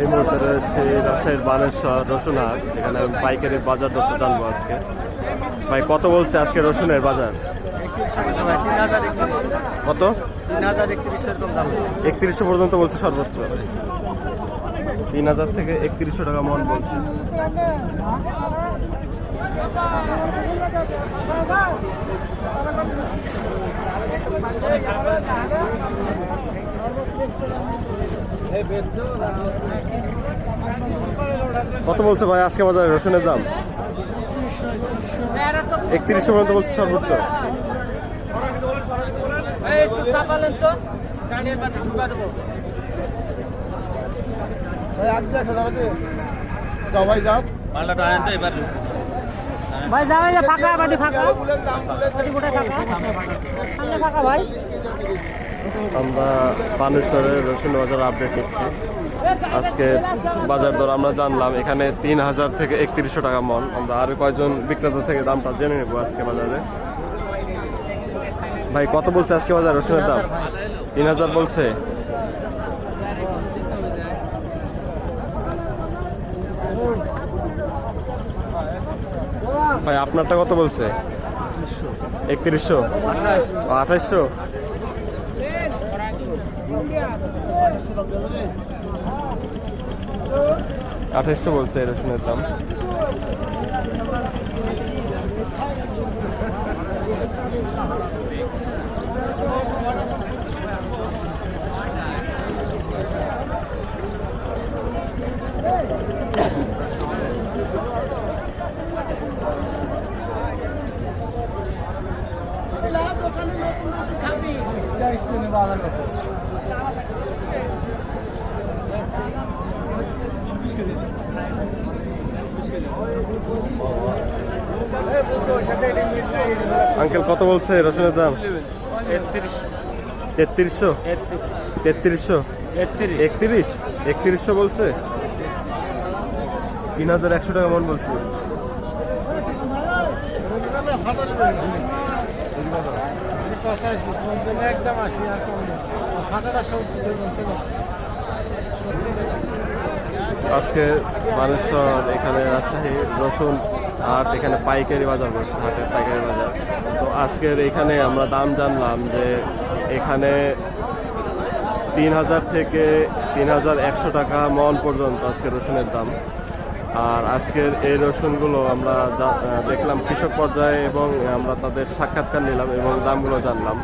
এই মুহূর্তে রয়েছে রাজশাহীর বানেশ্বর রসুন হাট এখানে পাইকারি বাজার দর জানব আজকে। ভাই, কত বলছে আজকে রসুনের বাজার? কত? একত্রিশশো পর্যন্ত বলছে সর্বোচ্চ। তিন হাজার থেকে একত্রিশশো টাকা মন বলছে। কত বলছে ভাই আজকে বাজারে রসুনের দাম? একত্রিশশো পর্যন্ত বলছে সর্বোচ্চ। একটু চাপালেন তো কানের পাতে ঢুকা দেবো। ভাই যাবে যে ফাঁকা বাড়ি ফাঁকা। গোটায় ফাঁকা? সামনে ফাঁকা, ভাই। আমরা পানেশ্বরের রসুন বাজার আপডেট নিচ্ছি। আজকে বাজার দর আমরা জানলাম, এখানে তিন হাজার থেকে একত্রিশশো টাকা মন। আমরা আরও কয়েকজন বিক্রেতা থেকে দামটা জেনে নেব আজকে বাজারে। ভাই, কত বলছে আজকে বাজার রসুনের দাম? তিন হাজার বলছে? ভাই আপনারটা কত বলছে? একত্রিশশো? আঠাইশশো আঠাইশশো বলছে রসুনের দাম। আঙ্কেল কত বলছে রসুনের দাম? তেত্রিশশো? তেত্রিশশো? একত্রিশ? একত্রিশশো বলছে? তিন হাজার একশো টাকা মন বলছে। একদম আসি আর কম সব আজকে মানুষজন এখানে রাজশাহী, রসুন আর এখানে পাইকারি বাজার বসছে হাটের পাইকারি বাজার। তো আজকের এখানে আমরা দাম জানলাম যে এখানে তিন হাজার থেকে তিন হাজার একশো টাকা মন পর্যন্ত আজকে রসুনের দাম। আর আজকের এই রসুনগুলো আমরা দেখলাম কৃষক পর্যায়ে এবং আমরা তাদের সাক্ষাৎকার নিলাম এবং দামগুলো জানলাম।